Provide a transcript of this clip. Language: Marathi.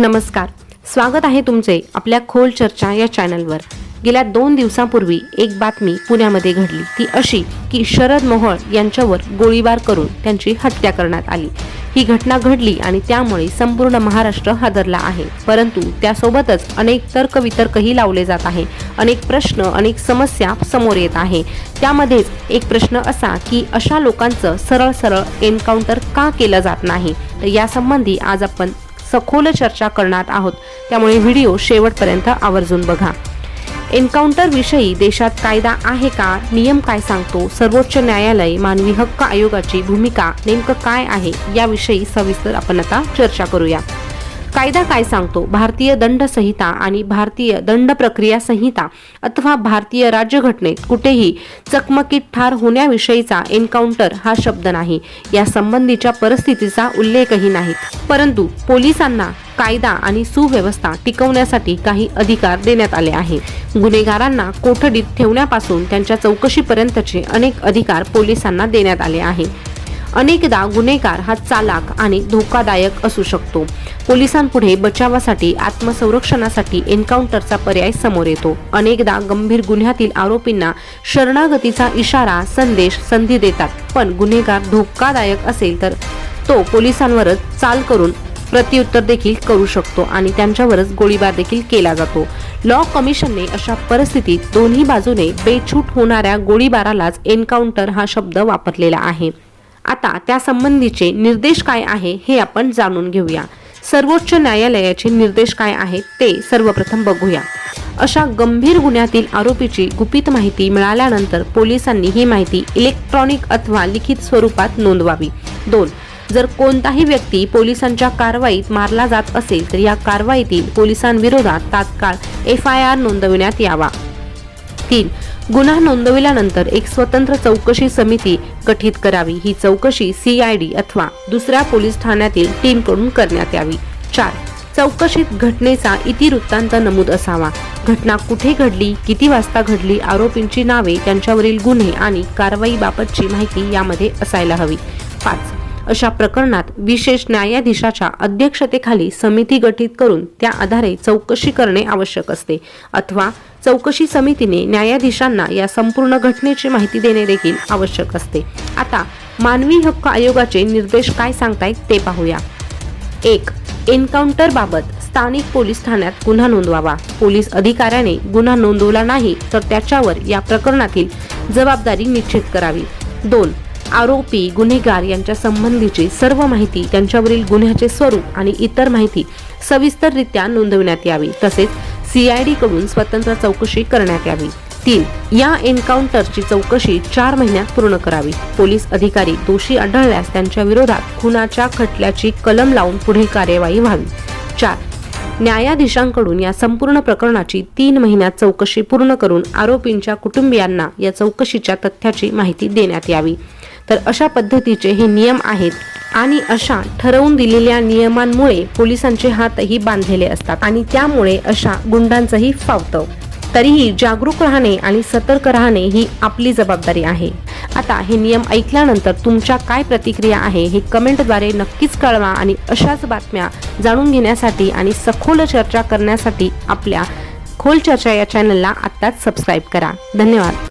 नमस्कार. स्वागत आहे तुमचे आपल्या खोल चर्चा या चॅनलवर. गेल्या दोन दिवसांपूर्वी एक बातमी पुण्यामध्ये घडली. ती अशी की शरद मोहोळ यांच्यावर गोळीबार करून त्यांची हत्या करण्यात आली. ही घटना घडली आणि त्यामुळे संपूर्ण महाराष्ट्र हादरला आहे. परंतु त्यासोबतच अनेक तर्कवितर्कही लावले जात आहे. अनेक प्रश्न अनेक समस्या समोर येत आहे. त्यामध्येच एक प्रश्न असा की अशा लोकांचं सरळ सरळ एन्काउंटर का केलं जात नाही? तर यासंबंधी आज आपण सखोल चर्चा करणार आहोत. त्यामुळे व्हिडिओ शेवटपर्यंत आवर्जून बघा. एन्काउंटर विषयी देशात कायदा आहे का? नियम काय सांगतो? सर्वोच्च न्यायालय मानवी हक्क आयोगाची भूमिका नेमकं काय आहे? याविषयी सविस्तर आपण आता चर्चा करूया. कायदा काय सांगतो? भारतीय दंड संहिता आणि भारतीय दंड प्रक्रिया संहिता अथवा भारतीय राज्यघटनेत कुठेही चकमकीत ठार होण्याविषयीचा एन्काउंटर हा शब्द नाही. या संबंधीच्या परिस्थितीचा उल्लेखही नाही परंतु पोलिसांना कायदा आणि सुव्यवस्था टिकवण्यासाठी काही अधिकार देण्यात आले आहे. गुन्हेगारांना कोठडीत ठेवण्यापासून त्यांच्या चौकशीपर्यंतचे अनेक अधिकार पोलिसांना देण्यात आले आहे. अनेकदा गुन्हेगार हा चालाक आणि धोकादायक असू शकतो. पोलिसांपुढे बचावासाठी आत्मसंरक्षणासाठी एन्काउंटरचा पर्याय समोर येतो. अनेकदा गंभीर गुन्ह्यातील आरोपींना शरणागतीचा इशारा संदेश संधी देतात पण गुन्हेगार धोकादायक असेल तर तो पोलिसांवरच चाल करून प्रत्युत्तर देखील करू शकतो आणि त्यांच्यावरच गोळीबार देखील केला जातो. लॉ कमिशनने अशा परिस्थितीत दोन्ही बाजूने बेछूट होणाऱ्या गोळीबारालाच एन्काउंटर हा शब्द वापरलेला आहे. आता त्यासंबंधीचे निर्देश काय आहे हे आपण जाणून घेऊया. सर्वोच्च न्यायालयाचे निर्देश काय आहेत ते सर्वप्रथम बघूया. अशा गंभीर गुन्ह्यातील आरोपीची गुपित माहिती मिळाल्यानंतर पोलिसांनी ही माहिती इलेक्ट्रॉनिक अथवा लिखित स्वरूपात नोंदवावी. दोन जर कोणताही व्यक्ती पोलिसांच्या कारवाईत मारला जात असेल तर या कारवाईतील पोलिसांविरोधात तात्काळ एफ आय आर नोंदविण्यात यावा. तीन गुन्हा नोंदविल्यानंतर एक स्वतंत्र चौकशी समिती गठीत करावी. ही चौकशी सीआयडी अथवा दुसऱ्या पोलीस ठाण्यातील टीमकडून करण्यात यावी. चार. चौकशीत घटनेचा इतिवृत्तांत नमूद असावा. घटना कुठे घडली किती वाजता घडली आरोपींची नावे त्यांच्यावरील गुन्हे आणि कारवाईबाबतची माहिती यामध्ये असायला हवी. पाच. अशा प्रकरणात विशेष न्यायाधीशाच्या अध्यक्षतेखाली समिती गठीत करून त्या आधारे चौकशी करणे आवश्यक असते. अथवा चौकशी समितीने न्यायाधीशांना या संपूर्ण घटनेची माहिती देणे देखील आवश्यक असते. आता मानवी हक्क आयोगाचे निर्देश काय सांगतायत ते पाहूया. एक एन्काउंटर बाबत स्थानिक पोलीस ठाण्यात गुन्हा नोंदवावा. पोलीस अधिकाऱ्याने गुन्हा नोंदवला नाही तर त्याच्यावर या प्रकरणातील जबाबदारी निश्चित करावी. दोन आरोपी गुन्हेगार यांच्या संबंधीची सर्व माहिती त्यांच्यावरील गुन्ह्याचे स्वरूप आणि इतर माहिती सविस्तररित्या नोंदविण्यात यावी. तसेच सीआयडी कडून स्वतंत्र चौकशी करण्यात यावी. तीन या एन्काउंटरची चौकशी चार महिन्यात पूर्ण करावी. पोलीस अधिकारी दोषी आढळल्यास त्यांच्या विरोधात खुनाच्या खटल्याची कलम लावून पुढे कार्यवाही व्हावी. चार न्यायाधीशांकडून या संपूर्ण प्रकरणाची तीन महिन्यात चौकशी पूर्ण करून आरोपींच्या कुटुंबियांना या चौकशीच्या तथ्याची माहिती देण्यात यावी. तर अशा पद्धतीचे हे नियम आहेत आणि अशा ठरवून दिलेल्या नियमांमुळे पोलिसांचे हातही बांधलेले असतात आणि त्यामुळे अशा गुंडांचंही फावतं. तरीही जागरूक राहणे आणि सतर्क राहणे ही आपली जबाबदारी आहे. आता हे नियम ऐकल्यानंतर तुमच्या काय प्रतिक्रिया आहे हे कमेंटद्वारे नक्कीच कळवा आणि अशाच बातम्या जाणून घेण्यासाठी आणि सखोल चर्चा करण्यासाठी आपल्या खोल चर्चा या चॅनलला आत्ताच सबस्क्राईब करा. धन्यवाद.